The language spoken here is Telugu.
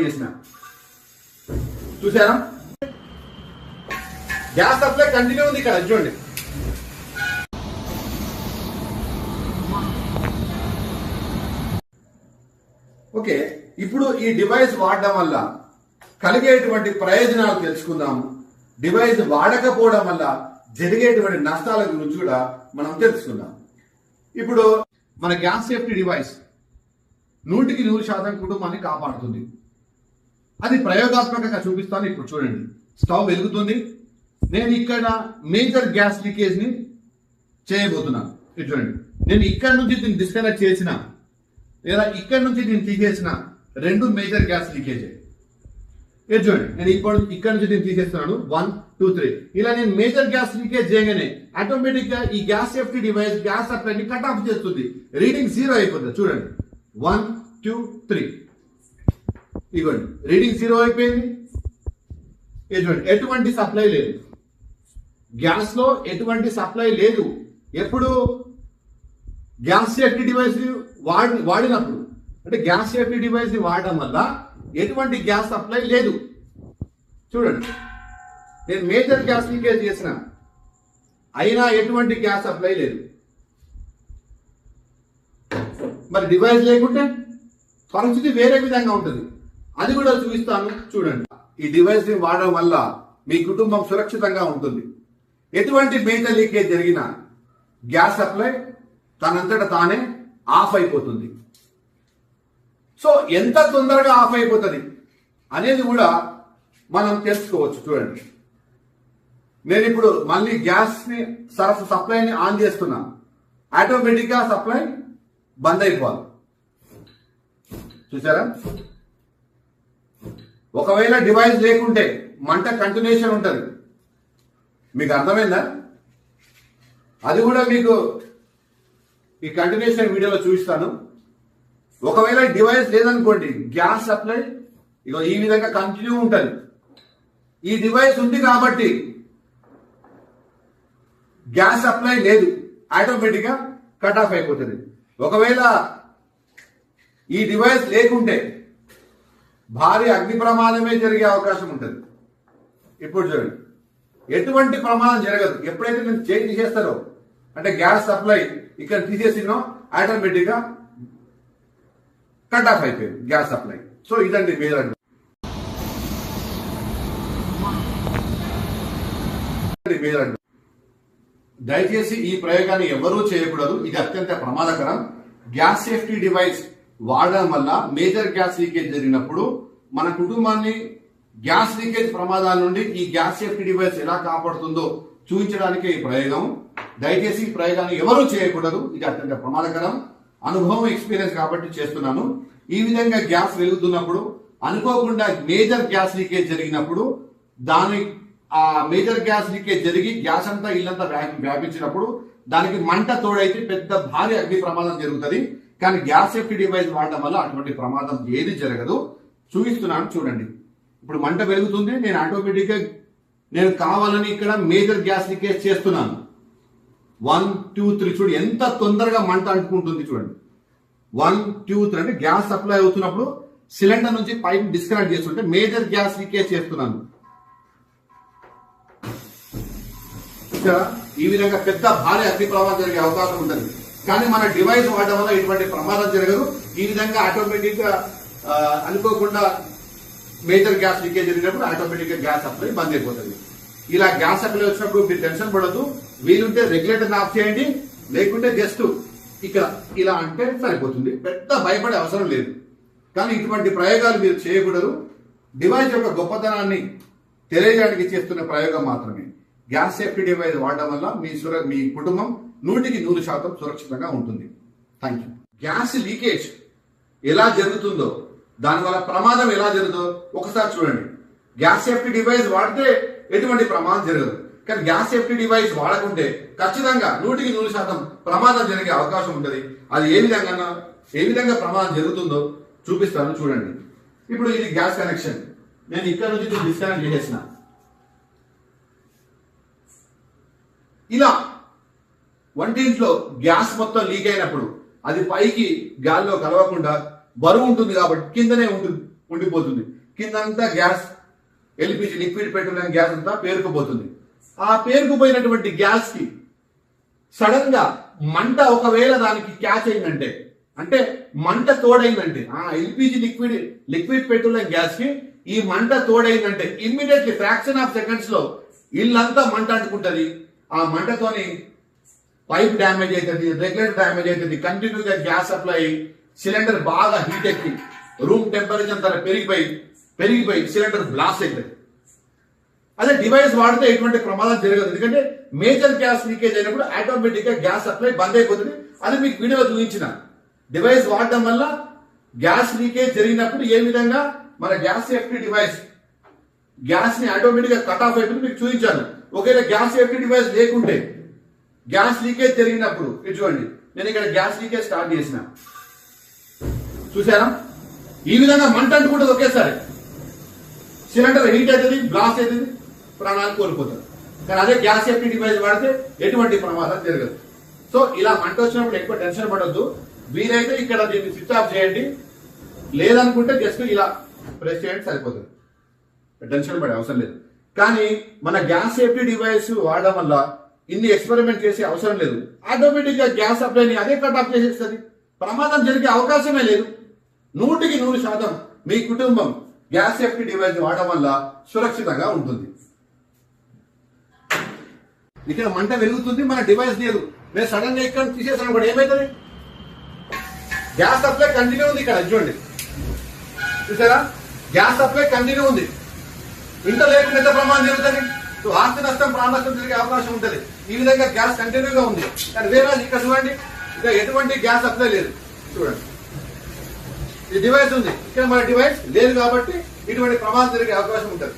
చేసిన. చూసారా గ్యాస్ సప్లై కంటిన్యూ ఉంది ఇక్కడ చూడండి. ఓకే ఇప్పుడు ఈ డివైస్ వాడడం వల్ల కలిగేటువంటి ప్రయోజనాలు తెలుసుకుందాము డివైస్ వాడకపోవడం వల్ల జరిగేటువంటి నష్టాల గురించి కూడా మనం తెలుసుకుందాం. ఇప్పుడు మన గ్యాస్ సేఫ్టీ డివైస్. నూటికి నూరు శాతం కుటుంబాన్ని కాపాడుతుంది. అది ప్రయోగాత్మకంగా చూపిస్తాను ఇప్పుడు చూడండి. స్టవ్ వెలుగుతుంది. నేను ఇక్కడ మేజర్ గ్యాస్ లీకేజ్ని చేయబోతున్నాను. ఇది చూడండి. నేను ఇక్కడ నుంచి దీన్ని డిస్కనెక్ట్ చేసిన లేదా ఇక్కడ నుంచి దీన్ని తీసేసిన రెండు మేజర్ గ్యాస్ లీకేజ్. ఇది చూడండి. నేను ఇప్పుడు ఇక్కడ నుంచి దీన్ని తీసేస్తున్నాను. One two three. ఇలా నేను మేజర్ గ్యాస్ లీకేజ్ చేయగానే ఆటోమేటిక్గా ఈ gas safety device gas supply cut off చేస్తుంది. రీడింగ్ జీరో అయిపోతుంది. చూడండి. One two three. ఇదిగోండి రీడింగ్ జీరో అయిపోయింది. ఇదిగోండి ఎటువంటి సప్లై లేదు. గ్యాస్లో ఎటువంటి సప్లై లేదు. ఎప్పుడు? గ్యాస్ సేఫ్టీ డివైస్ వాడి వాడినప్పుడు. అంటే గ్యాస్ సేఫ్టీ డివైస్ వాడడం వల్ల ఎటువంటి గ్యాస్ సప్లై లేదు. చూడండి. నేను మేజర్ గ్యాస్ లీకేజ్ చేసిన. అయినా ఎటువంటి గ్యాస్ సప్లై లేదు. మరి డివైస్ లేకుంటే పరిస్థితి వేరే విధంగా ఉంటుంది. అది కూడా చూపిస్తాను చూడండి. ఈ డివైస్ని వాడడం వల్ల మీ కుటుంబం సురక్షితంగా ఉంటుంది. ఎటువంటి మేజర్ లీకేజ్ జరిగినా గ్యాస్ సప్లై తనంతట తానే ఆఫ్ అయిపోతుంది. సో ఎంత తొందరగా ఆఫ్ అయిపోతుంది అనేది కూడా మనం తెలుసుకోవచ్చు చూడండి. నేను ఇప్పుడు మళ్ళీ గ్యాస్ని సప్లైని ఆన్ చేస్తున్నా. ఆటోమేటిక్గా సప్లై బంద్ అయిపోవాలి. చూసారా? ఒకవేళ డివైస్ లేకుంటే మంట కంటిన్యూషన్ ఉంటుంది. మీకు అర్థమైందా? అది కూడా మీకు ఈ కంటిన్యూషన్ వీడియోలో చూపిస్తాను. ఒకవేళ డివైస్ లేదనుకోండి గ్యాస్ సప్లై ఇగో ఈ విధంగా కంటిన్యూ ఉంటుంది. ఈ డివైస్ ఉంది కాబట్టి గ్యాస్ సప్లై లేదు. ఆటోమేటిక్గా కట్ ఆఫ్ అయిపోతుంది. ఒకవేళ ఈ డివైస్ లేకుంటే భారీ అగ్ని ప్రమాదమే జరిగే అవకాశం ఉంటుంది. ఇప్పుడు చూడండి. ఎటువంటి ప్రమాదం జరగదు. ఎప్పుడైతే నేను చేంజ్ చేస్తారో అంటే గ్యాస్ సప్లై ఇక్కడ తీసేసినో ఆటోమేటిక్గా కట్ ఆఫ్ అయిపోయింది గ్యాస్ సప్లై. సో ఇదండి మేజర్ మీరు దయచేసి ఈ ప్రయోగాన్ని ఎవరూ చేయకూడదు. ఇది అత్యంత ప్రమాదకరం. గ్యాస్ సేఫ్టీ డివైస్ వాడడం వల్ల మేజర్ గ్యాస్ లీకేజ్ జరిగినప్పుడు మన కుటుంబాన్ని గ్యాస్ లీకేజ్ ప్రమాదాల నుండి ఈ గ్యాస్ సేఫ్టీ డివైస్ ఎలా కాపాడుతుందో చూపించడానికి ఈ ప్రయోగం. దయచేసి ఈ ప్రయోగాన్ని ఎవరూ చేయకూడదు. ఇది అత్యంత ప్రమాదకరం. అనుభవం ఎక్స్పీరియన్స్ కాబట్టి చేస్తున్నాను. ఈ విధంగా గ్యాస్ వెలుగుతున్నప్పుడు అనుకోకుండా మేజర్ గ్యాస్ లీకేజ్ జరిగినప్పుడు దాని ఆ మేజర్ గ్యాస్ లీకేజ్ జరిగి గ్యాస్ అంతా ఇల్లంతా వ్యాపించినప్పుడు దానికి మంట తోడైతే పెద్ద భారీ అగ్ని ప్రమాదం జరుగుతుంది. కానీ గ్యాస్ సేఫ్టీ డివైస్ వాడడం వల్ల అటువంటి ప్రమాదం ఏది జరగదు. చూపిస్తున్నాను చూడండి. ఇప్పుడు మంట పెరుగుతుంది నేను ఆటోమేటిక్గా నేను కావాలని ఇక్కడ మేజర్ గ్యాస్ లీకేజ్ చేస్తున్నాను. వన్ టూ త్రీ చూడు ఎంత తొందరగా మంట అంటుకుంటుంది చూడండి. వన్ టూ త్రీ అంటే గ్యాస్ సప్లై అవుతున్నప్పుడు సిలిండర్ నుంచి పైప్ డిస్కనెక్ట్ చేస్తుంటే మేజర్ గ్యాస్ లీకేజ్ చేస్తున్నాను. ఇక్కడ ఈ విధంగా పెద్ద భారీ అగ్ని ప్రమాదం జరిగే అవకాశం ఉంటుంది. కానీ మన డివైస్ వాడడం వల్ల ఇటువంటి ప్రమాదం జరగదు. ఈ విధంగా ఆటోమేటిక్గా అనుకోకుండా మేజర్ గ్యాస్ లీకేజ్ జరిగినప్పుడు ఆటోమేటిక్గా గ్యాస్ సప్లై బంద్ అయిపోతుంది. ఇలా గ్యాస్ సప్లై వచ్చినప్పుడు మీరు టెన్షన్ పడద్దు. వీలుంటే రెగ్యులేటర్ ఆఫ్ చేయండి. లేకుంటే జస్ట్ ఇక్కడ ఇలా అంటే సరిపోతుంది. పెద్ద భయపడే అవసరం లేదు. కానీ ఇటువంటి ప్రయోగాలు మీరు చేయకూడదు. డివైస్ యొక్క గొప్పతనాన్ని తెలియజేయడానికి చేస్తున్న ప్రయోగం మాత్రమే. గ్యాస్ సేఫ్టీ డివైస్ వాడడం వల్ల మీ సుర మీ కుటుంబం నూటికి నూరు శాతం సురక్షితంగా ఉంటుంది. థ్యాంక్ యూ గ్యాస్ లీకేజ్ ఎలా జరుగుతుందో దానివల్ల ప్రమాదం ఎలా జరుగుతుందో ఒకసారి చూడండి. గ్యాస్ సేఫ్టీ డివైస్ వాడితే ఎటువంటి ప్రమాదం జరగదు. కానీ గ్యాస్ సేఫ్టీ డివైస్ వాడకుంటే ఖచ్చితంగా నూటికి నూరు శాతం ప్రమాదం జరిగే అవకాశం ఉంటుంది. అది ఏ విధంగా ఏ విధంగా ప్రమాదం జరుగుతుందో చూపిస్తాను చూడండి. ఇప్పుడు ఇది గ్యాస్ కనెక్షన్. నేను ఇక్కడ నుంచి డిస్కనెక్ట్ చేసేసిన. ఇలా వంటింట్లో గ్యాస్ మొత్తం లీక్ అయినప్పుడు అది పైకి గాల్లో కలవకుండా బరువు ఉంటుంది కాబట్టి కిందనే ఉంటుంది ఉండిపోతుంది. కిందంతా gas LPG liquid petroleum gas అంతా పేరుకుపోతుంది. ఆ పేరుకుపోయినటువంటి గ్యాస్కి సడన్గా మంట ఒకవేళ దానికి క్యాచ్ అయిందంటే అంటే మంట తోడైందంటే ఆ ఎల్పిజి లిక్విడ్ లిక్విడ్ పెట్రోలియం గ్యాస్కి ఈ మంట తోడైందంటే ఇమ్మీడియట్లీ ఫ్రాక్షన్ ఆఫ్ సెకండ్స్లో ఇల్లంతా మంట అంటుకుంటది. ఆ మంటతోని పైప్ డ్యామేజ్ అవుతుంది రెగ్యులేటర్ డ్యామేజ్ అవుతుంది కంటిన్యూగా గ్యాస్ సప్లై సిలిండర్ బాగా హీట్ ఎక్కి రూమ్ టెంపరేచర్ అంతా పెరిగిపోయి పెరిగిపోయి సిలిండర్ బ్లాస్ట్ అవుతుంది అదే డివైస్ వాడితే ఎటువంటి ప్రమాదం జరగదు. ఎందుకంటే మేజర్ గ్యాస్ లీకేజ్ అయినప్పుడు ఆటోమేటిక్గా గ్యాస్ సప్లై బంద్ అయిపోతుంది. అది మీకు వీడియో చూపించిన. డివైస్ వాడడం వల్ల గ్యాస్ లీకేజ్ జరిగినప్పుడు ఏ విధంగా మన గ్యాస్ సేఫ్టీ డివైస్ గ్యాస్ని ఆటోమేటిక్గా కట్ ఆఫ్ అయిపోయింది మీకు చూపించాను. ఒకవేళ గ్యాస్ సేఫ్టీ డివైస్ లేకుంటే గ్యాస్ లీకేజ్ జరిగినప్పుడు ఇది చూడండి నేను ఇక్కడ గ్యాస్ లీకేజ్ స్టార్ట్ చేసిన. చూసారా ఈ విధంగా మంట అంటుకుంటుంది ఒకేసారి. సిలిండర్ హీట్ అవుతుంది బ్లాస్ట్ అవుతుంది ప్రాణాలు కోల్పోతారు కానీ అదే గ్యాస్ సేఫ్టీ డివైస్ వాడితే ఎటువంటి ప్రమాదం జరగదు. సో ఇలా మంట వచ్చినప్పుడు ఎక్కువ టెన్షన్ పడొద్దు. వీలైతే ఇక్కడ దీన్ని స్విచ్ ఆఫ్ చేయండి. లేదనుకుంటే జస్ట్ ఇలా ప్రెస్ చేయండి సరిపోతుంది. టెన్షన్ పడే అవసరం లేదు. కానీ మన గ్యాస్ సేఫ్టీ డివైస్ వాడడం వల్ల ఇన్ని ఎక్స్పెరిమెంట్ చేసే అవసరం లేదు. ఆటోమేటిక్గా గ్యాస్ సప్లైని అదే కట్ ఆఫ్ చేసేస్తుంది. ప్రమాదం జరిగే అవకాశమే లేదు. నూటికి నూరు శాతం మీ కుటుంబం గ్యాస్ సేఫ్టీ డివైస్ వాడడం వల్ల సురక్షితంగా ఉంటుంది. ఇక్కడ మంట వెలుగుతుంది మన డివైస్ లేదు. నేను సడన్గా ఇక్కడ తీసేసాను కూడా ఏమైతుంది? గ్యాస్ సప్లై కంటిన్యూ ఉంది ఇక్కడ చూడండి. చూసారా? గ్యాస్ సప్లై కంటిన్యూ ఉంది. ఇంత లేకుండా ఎంత ప్రమాదం జరుగుతుంది? సో ఆస్తి నష్టం ప్రాణ నష్టం జరిగే అవకాశం ఉంటుంది. ఈ విధంగా గ్యాస్ కంటిన్యూగా ఉంది. కానీ వేరే ఇక్కడ చూడండి. ఇక ఎటువంటి గ్యాస్ అప్లై లేదు. చూడండి. ఈ డివైస్ ఉంది. ఇక్కడ మన డివైస్ లేదు కాబట్టి ఇటువంటి ప్రమాదం జరిగే అవకాశం ఉంటుంది.